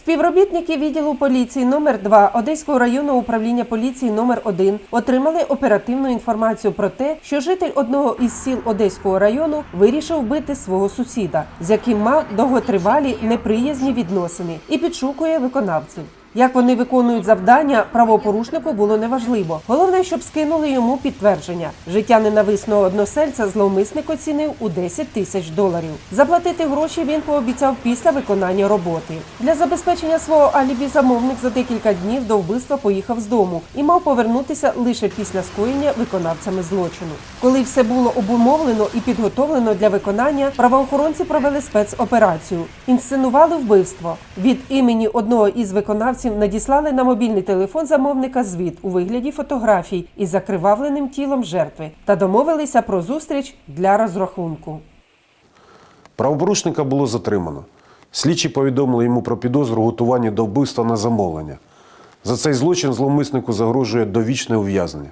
Співробітники відділу поліції номер 2 Одеського районного управління поліції номер 1 отримали оперативну інформацію про те, що житель одного із сіл Одеського району вирішив вбити свого сусіда, з яким мав довготривалі неприязні відносини, і підшукує виконавців. Як вони виконують завдання, правопорушнику було неважливо. Головне, щоб скинули йому підтвердження. Життя ненависного односельця зловмисник оцінив у 10 тисяч доларів. Заплатити гроші він пообіцяв після виконання роботи. Для забезпечення свого алібі замовник за декілька днів до вбивства поїхав з дому і мав повернутися лише після скоєння виконавцями злочину. Коли все було обумовлено і підготовлено для виконання, правоохоронці провели спецоперацію, інсценували вбивство. Від імені одного із виконавців надіслали на мобільний телефон замовника звіт у вигляді фотографій із закривавленим тілом жертви та домовилися про зустріч для розрахунку. Правопорушника було затримано. Слідчі повідомили йому про підозру готування до вбивства на замовлення. За цей злочин зловмиснику загрожує довічне ув'язнення.